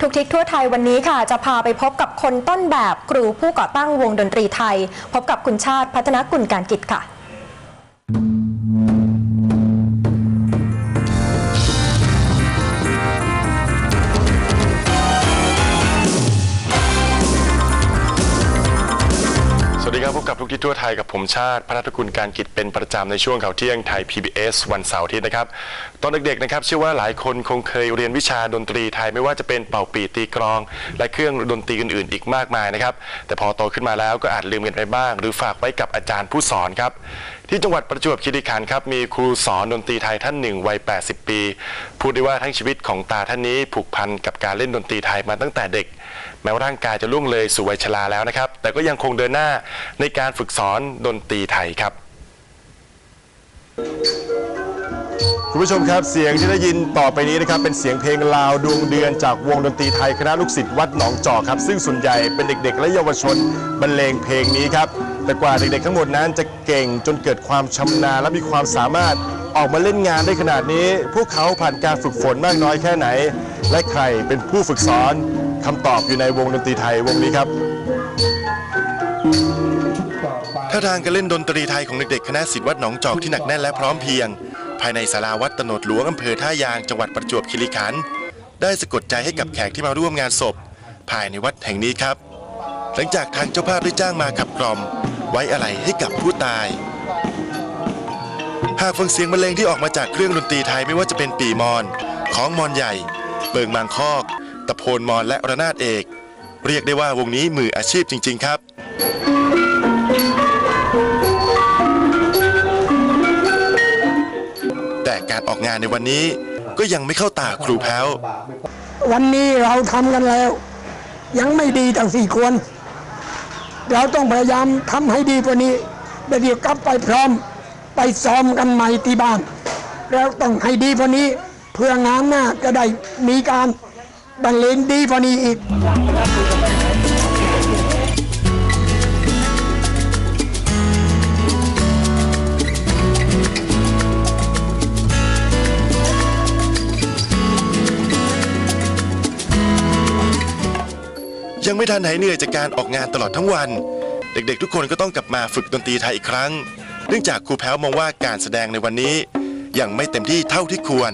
ทุกทิศทั่วไทยวันนี้ค่ะ จะพาไปพบกับคนต้นแบบครูผู้ก่อตั้งวงดนตรีไทย พบกับคุณชาติพัฒนกุลการกิจค่ะ กที่ทั่วไทยกับผมชาติพัฒนกุลการกิจเป็นประจำในช่วงข่าวเที่ยงไทย PBS วันเสาร์ที่นะครับ ตอนเด็กๆนะครับเชื่อว่าหลายคนคงเคยเรียนวิชาดนตรีไทยไม่ว่าจะเป็นเป่าปีตีกรอง และเครื่องดนตรีอื่นๆ อีกมากมายนะครับ แต่พอโตขึ้นมาแล้วก็อาจลืมกันไปบ้าง หรือฝากไว้กับอาจารย์ผู้สอนครับ ที่จังหวัดประจวบคีรีขันธ์ครับมีครูสอนดนตรีไทยท่านหนึ่งวัย 80 ปี พูดได้ว่าทั้งชีวิตของตาท่านนี้ผูกพันกับการเล่นดนตรีไทยมาตั้งแต่เด็ก แม้ว่าร่างกายจะล่วงเลยสู่วัยชราแล้วนะครับ แต่ก็ยังคงเดินหน้าในการฝึกสอนดนตรีไทยครับ คุณผู้ชมครับเสียงที่ได้ยินต่อไปนี้นะครับเป็นเสียงเพลงลาวดวงเดือนจากวงดนตรีไทยคณะลูกศิษย์วัดหนองจอกครับ ซึ่งส่วนใหญ่เป็นเด็ก ๆ และเยาวชนบรรเลงเพลงนี้ครับ แต่กว่าเด็กๆทั้งหมดนั้นจะเก่งจนเกิดความชำนาญและมีความสามารถออกมาเล่นงานได้ขนาดนี้ พวกเขาผ่านการฝึกฝนมากน้อยแค่ไหน และใครเป็นผู้ฝึกสอนคำตอบอยู่ในวงดนตรีไทยวงนี้ครับ ท่าทางการเล่นดนตรีไทยของเด็กๆ คณะศิษย์วัดหนองจอกที่หนักแน่นและพร้อมเพรียง ภายในศาลาวัดตโนดหลวงอำเภอท่ายางจังหวัดประจวบคีรีขันธ์ได้สะกดใจให้กับแขกที่มาร่วมงานศพ ภายในวัดแห่งนี้ครับ หลังจากทางเจ้าภาพได้จ้างมาขับกล่อม ไว้อะไรให้กับผู้ตาย หากฟังเสียงบรรเลงที่ออกมาจากเครื่องดนตรีไทยไม่ว่าจะเป็นปีมอนของมอนใหญ่ เปิงบางคอก ตะโพนมอนและระนาดเอก เรียกได้ว่าวงนี้มืออาชีพจริง ๆ ครับแต่การออกงานในวันนี้ก็ยังไม่เข้าตาครูแพ้ว วันนี้เราทำกันแล้ว ยังไม่ดีทั้งสี่คน เราต้องพยายามทำให้ดีกว่านี้เดี๋ยวกลับไปพร้อมไปซ้อมกันใหม่ที่บ้าน แล้วต้องให้ดีกว่านี้ เพื่องานหน้าจะได้มีการบรรเลงดีกว่านี้อีก ยังไม่ทันหายเหนื่อยจากการออกงานตลอดทั้งวัน เด็กๆ ทุกคนก็ต้องกลับมาฝึกดนตรีไทยอีกครั้ง เนื่องจากครูแพ้วมองว่าการแสดงในวันนี้ ยังไม่เต็มที่เท่าที่ควร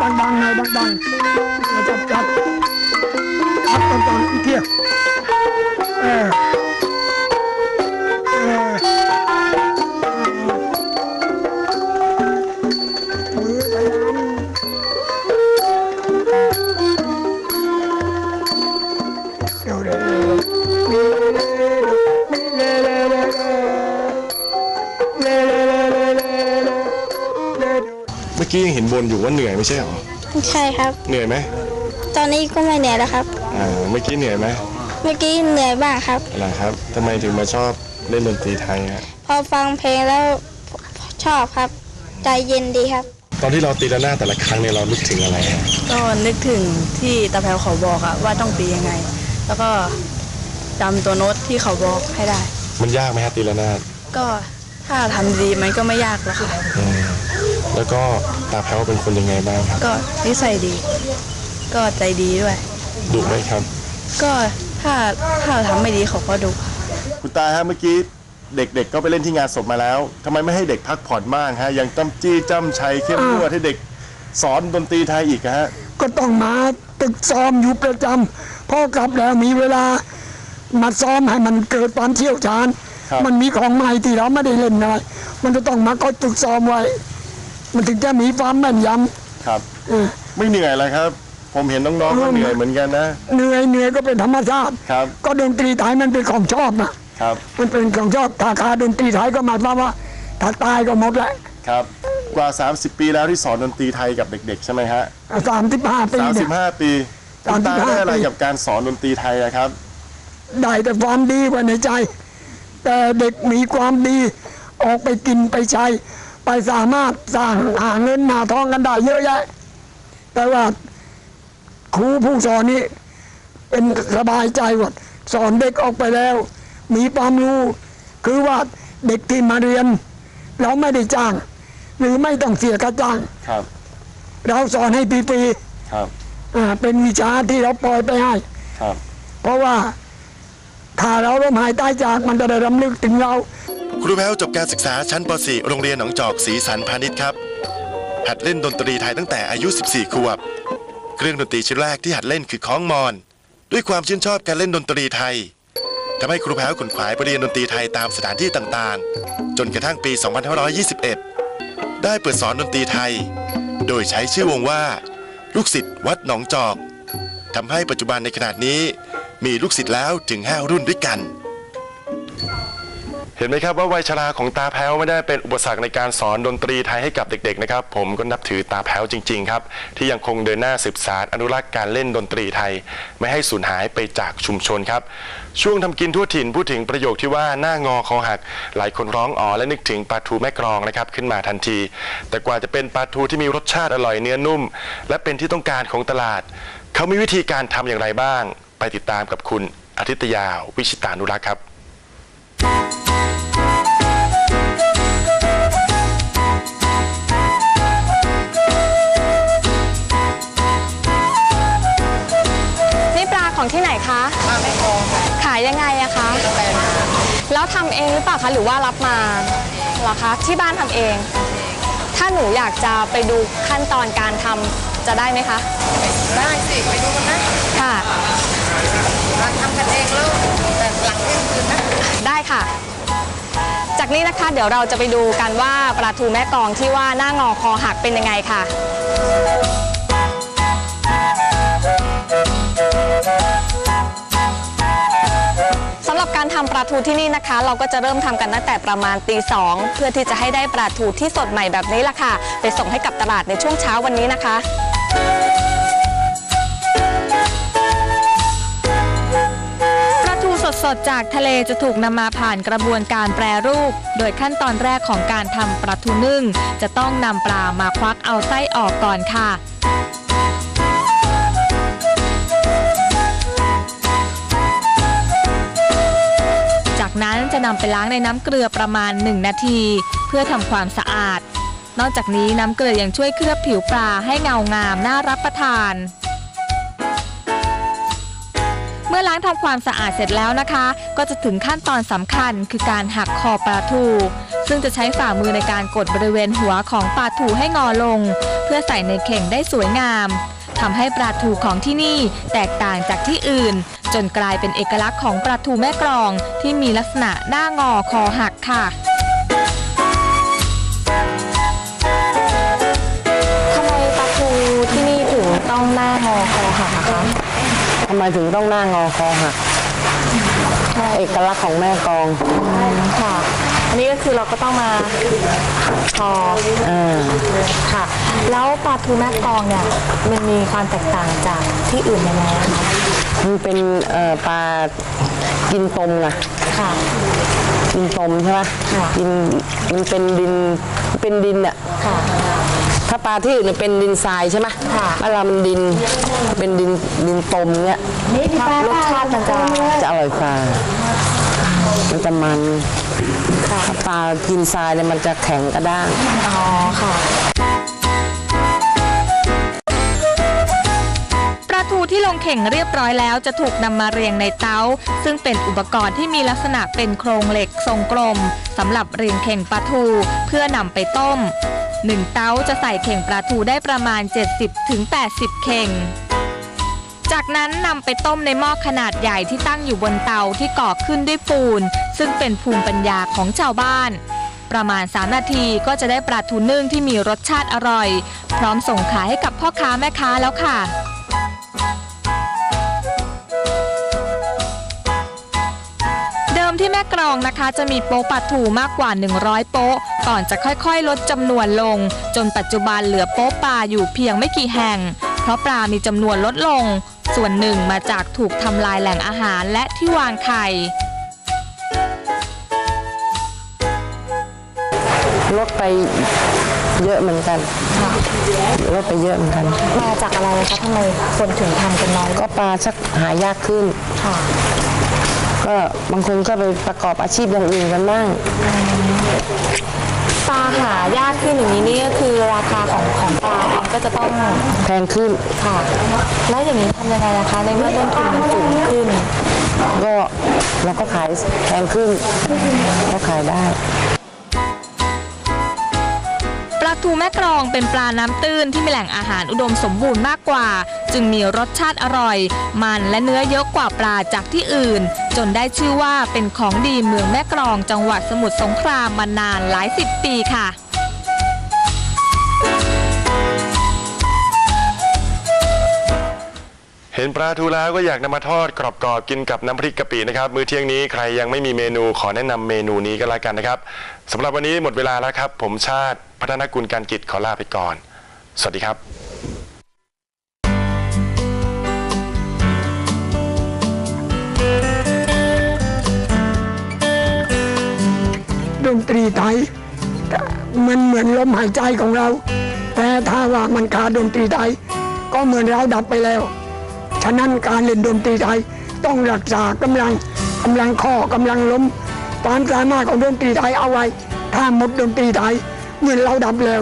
ดังๆหน่อยดังๆจับจับ กี้ยังเห็นบนอยู่ว่าเหนื่อยไม่ใช่หรอ ใช่ครับ เหนื่อยไหมตอนนี้ก็ไม่เหนื่อยแล้วครับ อ่า เมื่อกี้เหนื่อยไหมเมื่อกี้เหนื่อยบ้างครับอะไรครับทำไมถึงมาชอบเล่นดนตรีไทยฮะ พอฟังเพลงแล้วชอบครับ ใจเย็นดีครับ ตอนที่เราตีระนาดแต่ละครั้งเนี่ยเรานึกถึงอะไรฮะก็นึกถึงที่ตาแพวเขาบอกอะว่าต้องตียังไง แล้วก็จำตัวโน้ตที่เขาบอกให้ได้ มันยากไหมฮะตีระนาดก็ถ้าทำดีมันก็ไม่ยากหรอกค่ะ อืม แล้วก็ตาแพ้วเป็นคนยังไงบ้างครับ ก็นิสัยดี ก็ใจดีด้วย ดุไหมครับ ก็ถ้าถ้าเราทำไม่ดีเขาก็ดุคุณตาฮะเมื่อกี้เด็กๆก็ไปเล่นที่งานศพมาแล้วทำไมไม่ให้เด็กพักผ่อนบ้างฮะยังจ้ำจี้จ้ำชัยเข้มงวดให้เด็กสอนดนตรีไทยอีกอะฮะก็ต้องมาตึกซ้อมอยู่ประจำพอกลับแล้วมีเวลา มาซ้อมให้มันเกิดความเชี่ยวชาญ ครับ มันมีของใหม่ที่เราไม่ได้เล่นอะไรมันจะต้องมาก็ตึกซ้อมไว้ มันถึงจะมีความแม่นยครับำเออไม่เหนื่อยเลยครับ ผมเห็นน้องๆก็เหนื่อยเหมือนกันนะเหนื่อยเหนื่อยก็เป็นธรรมชาติ ครับก็ดนตรีไทยมันเป็นของชอบนะครับมันเป็นของชอบถ้าขาดดนตรีไทยก็หมายความว่าถ้าตายก็หมดแหละครับ กว่า 30 ปีแล้วที่สอนดนตรีไทยกับเด็ก ๆ ใช่ไหมฮะสามสิบห้าปีเนี่ย 35 ปีคุณตา35 ได้อะไรปีกับการสอนดนตรีไทยอะครับ ได้แต่ความดีไว้ในใจ แต่เด็กมีความดีออกไปกินไปใช้ ไปสามารถสร้างหาเงินหาทองกันได้เยอะแยะ แต่ว่าครูผู้สอนนี่เป็นสบายใจว่าสอนเด็กออกไปแล้ว มีความรู้ คือว่าเด็กที่มาเรียน เราไม่ได้จ้าง หรือไม่ต้องเสียค่าจ้างครับเราสอนให้ฟรีครับๆอ่าเป็นวิชาที่เราปล่อยไปให้ครับ เพราะว่าถ้าเราล้มหายตายจากมันจะได้รำลึกถึงเรา ครูแพ้วจบการศึกษาชั้นป .4 โรงเรียนหนองจอกศรีสันพาณิชย์ครับ หัดเล่นดนตรีไทยตั้งแต่อายุ 14 ขวบ เครื่องดนตรีชิ้นแรกที่หัดเล่นคือค้องมอน ด้วยความชื่นชอบการเล่นดนตรีไทยทำให้ครูแพ้วขนขวายไปเรียนดนตรีไทยตามสถานที่ต่างๆ จนกระทั่งปี 2521 ได้เปิดสอนดนตรีไทย โดยใช้ชื่อวงว่า ลูกศิษย์วัดหนองจอกทำให้ปัจจุบันในขนาดนี้ มีลูกศิษย์แล้วถึง 5 รุ่นด้วยกัน เห็นไหมครับว่าวัยชราของตาแพ้วไม่ได้เป็นอุปสรรคในการสอนดนตรีไทยให้กับเด็กๆนะครับ ผมก็นับถือตาแพ้วจริงๆครับ ที่ยังคงเดินหน้าสืบสานอนุรักษ์การเล่นดนตรีไทย ไม่ให้สูญหายไปจากชุมชนครับ ช่วงทำกินทั่วถิ่นพูดถึงประโยคที่ว่าหน้างอคอหัก หลายคนร้องอ๋อและนึกถึงปลาทูแม่กรองนะครับขึ้นมาทันที แต่กว่าจะเป็นปลาทูที่มีรสชาติอร่อยเนื้อนุ่ม และเป็นที่ต้องการของตลาด เขามีวิธีการทำอย่างไรบ้าง ไปติดตามกับคุณอาทิตยาวิชิตานุรักษ์ครับายยังไงอะคะแล้วทำเองหรือเปล่าคะหรือว่ารับมาเหรอคะที่บ้านทำเอง ถ้าหนูอยากจะไปดูขั้นตอนการทำจะได้ไหมคะได้สิไปดูกันนะค่ะ เราทำกันเองแล้วแต่หลังเที่ยงคืนนะได้ค่ะ จากนี้นะคะเดี๋ยวเราจะไปดูกันว่าปลาทูแม่กลองที่ว่าหน้างอคอหักเป็นยังไงค่ะ การทำปลาทูที่นี่นะคะ เราก็จะเริ่มทำกันตั้งแต่ประมาณตีสองเพื่อที่จะให้ได้ปลาทูที่สดใหม่แบบนี้ละค่ะ ไปส่งให้กับตลาดในช่วงเช้าวันนี้นะคะปลาทูสดๆจากทะเลจะถูกนำมาผ่านกระบวนการแปรรูป โดยขั้นตอนแรกของการทำปลาทูนึ่ง จะต้องนำปลามาควักเอาไส้ออกก่อนค่ะ นั้นจะนำไปล้างในน้ำเกลือประมาณ 1 นาที เพื่อทำความสะอาด นอกจากนี้น้ำเกลือยังช่วยเคลือบผิวปลาให้เงางามน่ารับประทาน เมื่อล้างทำความสะอาดเสร็จแล้วนะคะ ก็จะถึงขั้นตอนสำคัญคือการหักคอปลาทู ซึ่งจะใช้ฝ่ามือในการกดบริเวณหัวของปลาทูให้งอลง เพื่อใส่ในเข่งได้สวยงามทำให้ปลาทูของที่นี่แตกต่างจากที่อื่น จนกลายเป็นเอกลักษณ์ของปลาทูแม่กรองที่มีลักษณะหน้างอคอหักค่ะทำไมปลาทูที่นี่ถึงต้องหน้างอคอหักคะทำไมถึงต้องหน้างอคอหักเอกลักษณ์ของแม่กองค่ะอันนี้ก็ คือเราก็ต้องมาคออ่าค่ะ แล้วปลาทูแม่กลองเนี่ยมันมีความแตกต่างจากที่อื่นยังไงอะคะมันเป็นเอ่อปลากินตมไงค่ะ กินตมใช่ไหมค่ะ กินมันเป็นดินเป็นดินอะค่ะ ถ้าปลาที่อื่นเนี่ยเป็นดินทรายใช่ไหมค่ะ บ้านเรามันดินเป็นดินดินตมเนี้ยรสชาติมันจะจะอร่อยกว่ามันจะมัน ถ้าปลากินทรายเนี่ยมันจะแข็งกระด้าง อ๋อค่ะ ปลาทูที่ลงเข่งเรียบร้อยแล้วจะถูกนำมาเรียงในเตาซึ่งเป็นอุปกรณ์ที่มีลักษณะเป็นโครงเหล็กทรงกลมสำหรับเรียงเข่งปลาทูเพื่อนำไปต้มหนึ่งเตาจะใส่เข่งปลาทูได้ประมาณ 70-80 เข่ง จากนั้นนำไปต้มในหม้อขนาดใหญ่ที่ตั้งอยู่บนเตาที่ก่อขึ้นด้วยปูน ซึ่งเป็นภูมิปัญญาของชาวบ้าน ประมาณ 3 นาทีก็จะได้ปลาทูนึ่งที่มีรสชาติอร่อย พร้อมส่งขายให้กับพ่อค้าแม่ค้าแล้วค่ะเดิมที่แม่กรองนะคะจะมีโป๊ะปลาทูมากกว่า 100 โป๊ะ ก่อนจะค่อยๆ ลดจำนวนลง จนปัจจุบันเหลือโป๊ะปลาอยู่เพียงไม่กี่แห่ง เพราะปลามีจำนวนลดลง ส่วนหนึ่งมาจากถูกทำลายแหล่งอาหารและที่วางไข่ ลดไปเยอะเหมือนกันลดไปเยอะเหมือนกัน มาจากอะไรคะทำไมคนถึงทำกันน้อยลก็งปลาชักหายากขึ้นค่ะก็ก็บางคนก็ไปประกอบอาชีพอย่างอื่นกันบ้างปลาหายากขึ้นอย่างนี้นี่ก็คือราคาของของปลาเองก็จะต้องแพงขึ้นค่ะ แล้วอย่างนี้ทำยังไงนะคะ ในเมื่อต้นทุนมันสูงขึ้น ก็เราก็ขายแพงขึ้นก็ขายได้ปลาทูแม่กรองเป็นปลาน้ำตื้นที่มีแหล่งอาหารอุดมสมบูรณ์มากกว่า จึงมีรสชาติอร่อย มันและเนื้อเยอะกว่าปลาจากที่อื่น จนได้ชื่อว่าเป็นของดีเมืองแม่กรองจังหวัดสมุทรสงครามมานานหลายสิบปีค่ะ เห็นปลาทูแล้วก็อยากนำมาทอดกรอบๆกินกับน้ำพริกกะปินะครับ มื้อเที่ยงนี้ใครยังไม่มีเมนูขอแนะนำเมนูนี้ก็แล้วกันนะครับสำหรับวันนี้หมดเวลาแล้วครับ ผมชาติพัฒนกุลการกิจขอลาไปก่อน สวัสดีครับดนตรีไทยมันเหมือนลมหายใจของเรา แต่ถ้าว่ามันขาดดนตรีไทย ก็เหมือนเราดับไปแล้ว ฉะนั้นการเล่นดนตรีไทยต้องรักษากำลังกำลังข้อกำลังล้มความสามารถของดนตรีไทยเอาไว้ถ้าหมดดนตรีไทยเงินเราดับแล้ว